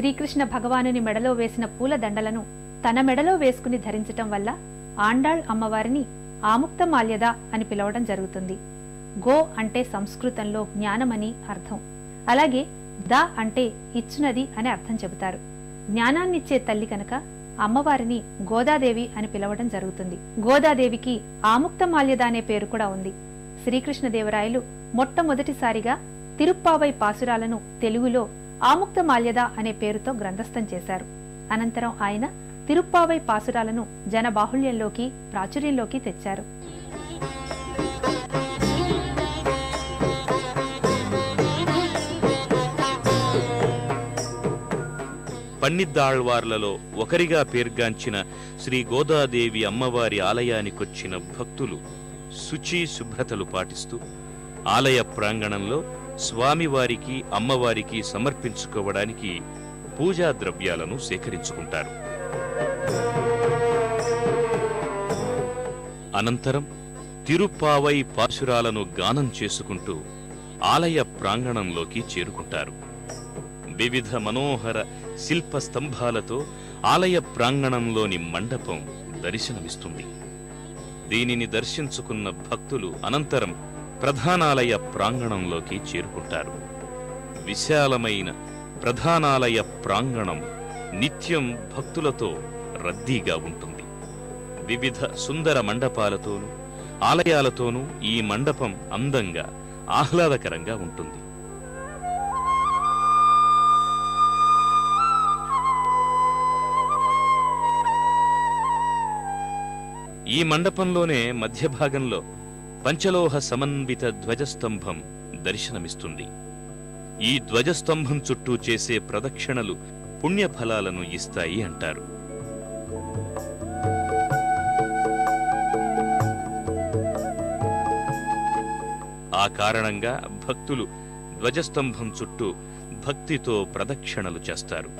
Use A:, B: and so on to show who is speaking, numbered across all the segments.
A: శ్రీకృష్ణ భగవానుని మెడలో వేసిన పూల దండలను తన మెడలో వేసుకుని ధరించటం వల్ల ఆండాళ్ అమ్మవారిని ఆముక్తమాల్యద అని పిలవడం జరుగుతుంది. గో అంటే సంస్కృతంలో జ్ఞానమని అర్థం. అలాగే ద అంటే ఇచ్చునది అని అర్థం చెబుతారు. జ్ఞానాన్నిచ్చే తల్లి కనుక అమ్మవారిని గోదాదేవి అని పిలవడం జరుగుతుంది. గోదాదేవికి ఆముక్తమాల్యద అనే పేరు కూడా ఉంది. శ్రీకృష్ణదేవరాయలు మొట్టమొదటిసారిగా తిరుప్పావై పాసురాలను తెలుగులో ఆముక్తమాల్యద అనే పేరుతో గ్రంథస్థం చేశారు. అనంతరం ఆయన తిరుప్పావై పాసురాలను జనబాహుళ్యంలోకి ప్రాచుర్యంలోకి తెచ్చారు.
B: పన్నిద్దాళ్వార్లలో ఒకరిగా పేర్గాంచిన శ్రీ గోదాదేవి అమ్మవారి ఆలయానికొచ్చిన భక్తులు శుచి శుభ్రతలు పాటిస్తూ ఆలయ ప్రాంగణంలో స్వామివారికి అమ్మవారికి సమర్పించుకోవడానికి పూజా ద్రవ్యాలను సేకరించుకుంటారు. అనంతరం తిరుప్పావై పాశురాలను గానం చేసుకుంటూ ఆలయ ప్రాంగణంలోకి చేరుకుంటారు. వివిధ మనోహర శిల్ప స్తంభాలతో ఆలయ ప్రాంగణంలోని మండపం దర్శనమిస్తుంది. దీనిని దర్శించుకున్న భక్తులు అనంతరం ప్రధానాలయ ప్రాంగణంలోకి చేరుకుంటారు. విశాలమైన ప్రధానాలయ ప్రాంగణం నిత్యం భక్తులతో రద్దీగా ఉంటుంది. వివిధ సుందర మండపాలతోనూ ఆలయాలతోనూ ఈ మండపం అందంగా ఆహ్లాదకరంగా ఉంటుంది. ఈ మండపంలోనే మధ్య భాగంలో పంచలోహ సమన్విత ధ్వజస్తంభం దర్శనమిస్తుంది. ఈ ధ్వజస్తంభం చుట్టూ చేసే ప్రదక్షిణలు పుణ్యఫలాలను ఇస్తాయి అంటారు. ఆ కారణంగా భక్తులు ధ్వజస్తంభం చుట్టూ భక్తితో ప్రదక్షిణలు చేస్తారు.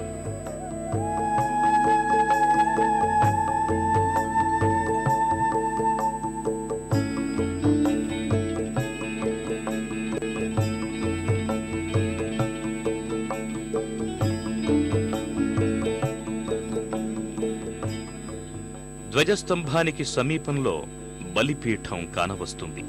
B: ధ్వజస్తంభానికి సమీపంలో బలిపీఠం కానవస్తుంది.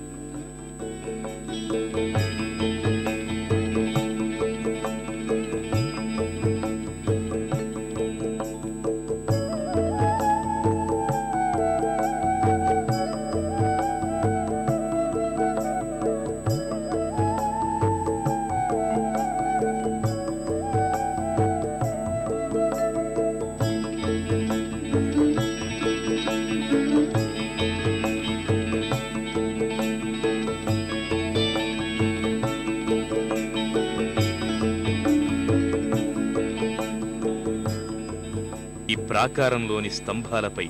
B: ప్రాకారంలోని స్తంభాలపై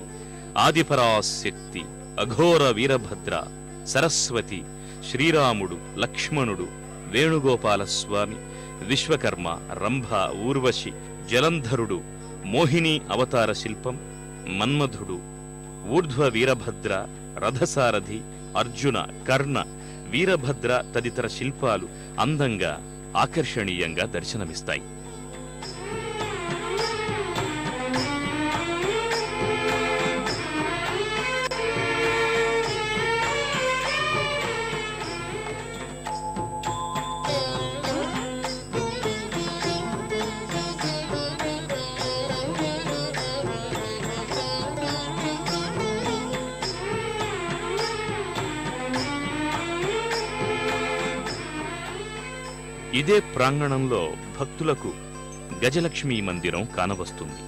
B: ఆదిపరాశక్తి అఘోర వీరభద్ర సరస్వతి శ్రీరాముడు లక్ష్మణుడు వేణుగోపాలస్వామి విశ్వకర్మ రంభ ఊర్వశి జలంధరుడు మోహిని అవతార శిల్పం మన్మధుడు ఊర్ధ్వ వీరభద్ర రథసారథి అర్జున కర్ణ వీరభద్ర తదితర శిల్పాలు అందంగా ఆకర్షణీయంగా దర్శనమిస్తాయి. ఇదే ప్రాంగణంలో భక్తులకు గజలక్ష్మి మందిరం కానవస్తుంది.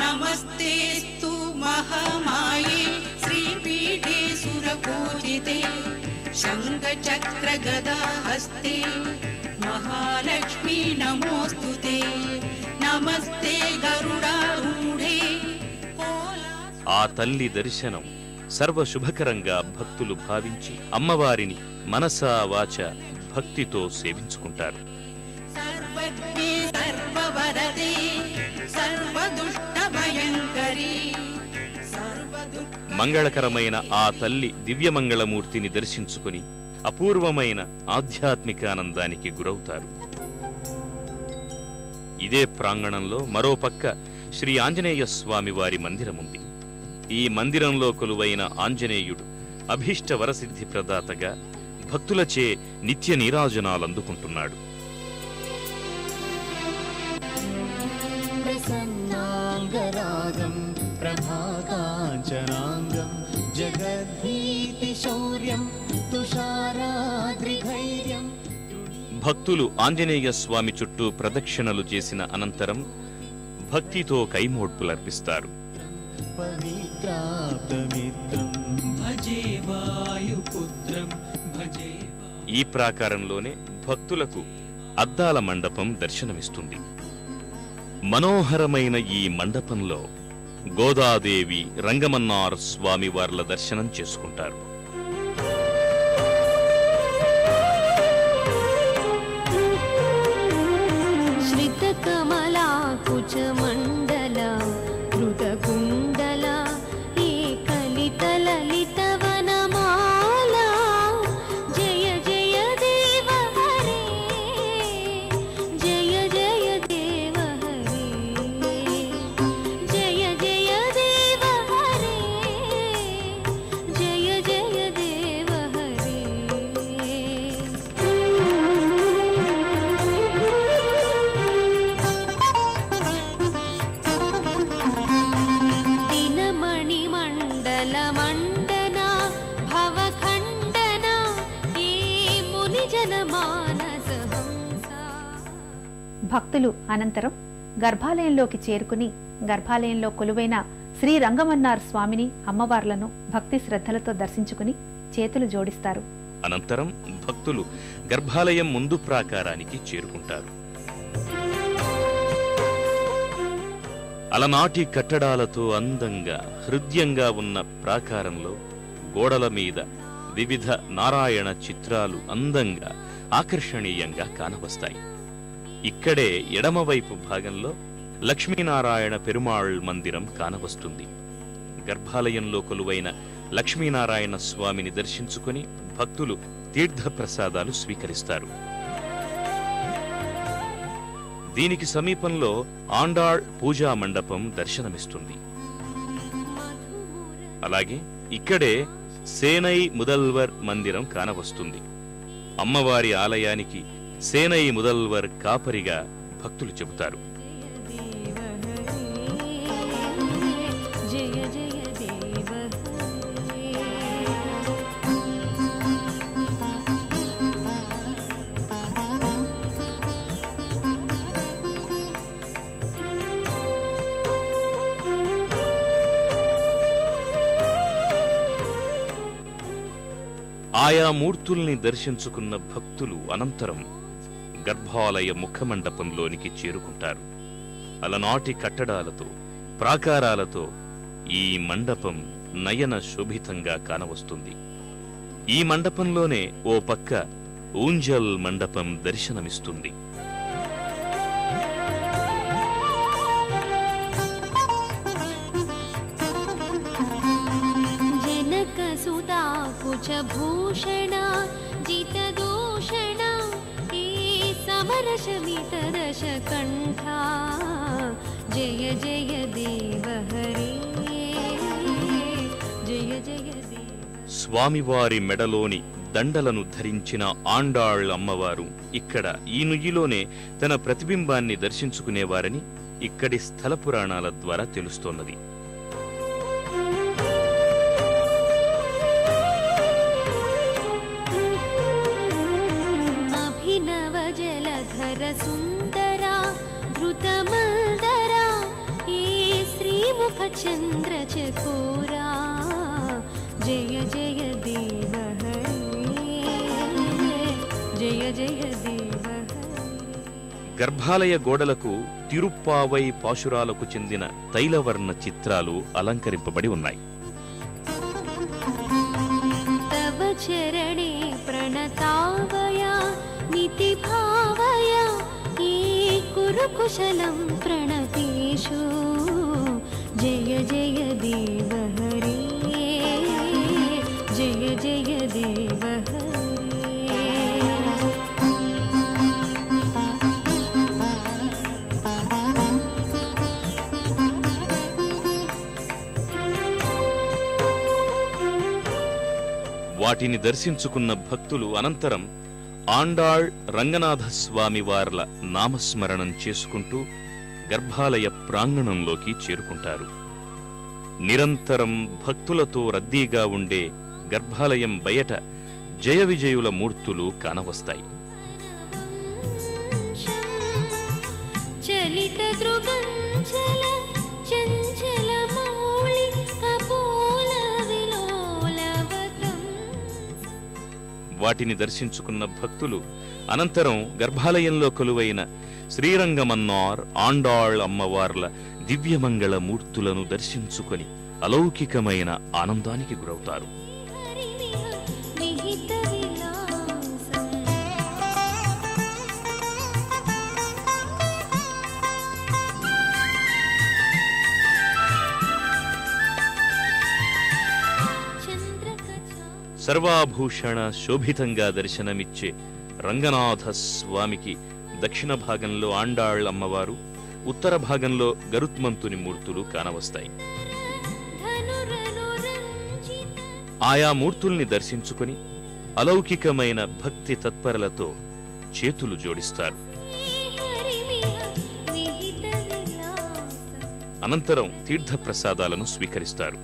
C: నమస్తేస్తు మహమాయే చక్ర మహాలక్ష్మి నమోస్తుతే. నమస్తే గరుడారూఢే
B: ఆ తల్లి దర్శనం సర్వశుభకరంగా భక్తులు భావించి అమ్మవారిని మనసా వాచ భక్తితో సేవించుకుంటారు. మంగళకరమైన ఆ తల్లి దివ్యమంగళమూర్తిని దర్శించుకుని అపూర్వమైన ఆధ్యాత్మిక ఆనందానికి గురవుతారు. ఇదే ప్రాంగణంలో మరోపక్క శ్రీ ఆంజనేయ స్వామివారి మందిరముంది. ఈ మందిరంలో కొలువైన ఆంజనేయుడు అభీష్ట వరసిద్ధి ప్రదాతగా భక్తులచే నిత్య నీరాజనాలందుకుంటున్నాడు. భక్తులు ఆంజనేయ స్వామి చుట్టూ ప్రదక్షిణలు చేసిన అనంతరం భక్తితో కైమోడ్పులర్పిస్తారు. ఈ ప్రాకారంలోనే భక్తులకు అద్దాల మండపం దర్శనమిస్తుంది. మనోహరమైన ఈ మండపంలో గోదాదేవి రంగమన్నార్ స్వామి వార్ల దర్శనం చేసుకుంటారు.
D: కమలా కుచమ
A: భక్తులు అనంతరం గర్భాలయంలోకి చేరుకుని గర్భాలయంలో కొలువైన శ్రీ రంగమన్నార్ స్వామిని అమ్మవార్లను భక్తి శ్రద్ధలతో దర్శించుకుని చేతులు జోడిస్తారు.
B: అనంతరం భక్తులు గర్భాలయం ముందు ప్రాకారానికి చేరుకుంటారు. అలనాటి కట్టడాలతో అందంగా హృద్యంగా ఉన్న ప్రాకారంలో గోడల మీద వివిధ నారాయణ చిత్రాలు అందంగా ఆకర్షణీయంగా కానవస్తాయి. ఇక్కడే ఎడమవైపు భాగంలో లక్ష్మీనారాయణ పెరుమాళ్ మందిరం కానవస్తుంది. గర్భాలయంలో కొలువైన లక్ష్మీనారాయణ స్వామిని దర్శించుకొని భక్తులు తీర్థప్రసాదాలు స్వీకరిస్తారు. దీనికి సమీపంలో ఆండాళ్ పూజా మండపం దర్శనమిస్తుంది. అలాగే ఇక్కడే సేనై ముదల్వర్ మందిరం కానవస్తుంది. అమ్మవారి ఆలయానికి సేనై ముదల్వర్ కాపరిగా భక్తులు చెబుతారు. ఆయా మూర్తుల్ని దర్శించుకున్న భక్తులు అనంతరం గర్భాలయ ముఖమండపంలోనికి చేరుకుంటారు. అలనాటి కట్టడాలతో ప్రాకారాలతో ఈ మండపం నయన శోభితంగా కానవస్తుంది. ఈ మండపంలోనే ఓ పక్క ఊంజల్ మండపం దర్శనమిస్తుంది.
D: పంచభూషణ జితదూషణ ఏ సమరశమితదశ కంఠ జయ జయ దేవ జయ జయ
B: స్వామివారి మెడలోని దండలను ధరించిన ఆండాళ్ళమ్మవారు ఇక్కడ ఈ నుయ్యిలోనే తన ప్రతిబింబాన్ని దర్శించుకునేవారని ఇక్కడి స్థల పురాణాల ద్వారా తెలుస్తోన్నది
D: ధర సుందర ధృతమల్దరా ఏ శ్రీముఖ చంద్ర చకోరా. జయ జయ దేవ జయ జయ దేవ
B: గర్భాలయ గోడలకు తిరుప్పావై పాశురాలకు చెందిన తైలవర్ణ చిత్రాలు అలంకరింపబడి ఉన్నాయి.
D: గురుకులం ప్రణతీషు జయ జయ దేవ జయ జయ దేవ
B: వాటిని దర్శించుకున్న భక్తులు అనంతరం ఆండాళ్ రంగనాథ స్వామి వార్ల నామస్మరణం చేసుకుంటూ గర్భాలయ ప్రాంగణంలోకి చేరుకుంటారు. నిరంతరం భక్తులతో రద్దీగా ఉండే గర్భాలయం బయట జయ విజయుల మూర్తులు కానవస్తాయి.
D: చలిత
B: వాటిని దర్శించుకున్న భక్తులు అనంతరం గర్భాలయంలో కొలువైన శ్రీరంగమన్నార్ ఆండాళ్ అమ్మవార్ల దివ్యమంగళ మూర్తులను దర్శించుకొని అలౌకికమైన ఆనందానికి గురవుతారు. సర్వాభూషణ శోభితంగా దర్శనమిచ్చే రంగనాథ స్వామికి దక్షిణ భాగంలో ఆండాళ్ అమ్మవారు ఉత్తర భాగంలో గరుత్మంతుని మూర్తులు కానవస్తాయి. ఆయా మూర్తుల్ని దర్శించుకొని అలౌకికమైన భక్తి తత్పరలతో చేతులు జోడిస్తారు. అనంతరం తీర్థప్రసాదాలను స్వీకరిస్తారు.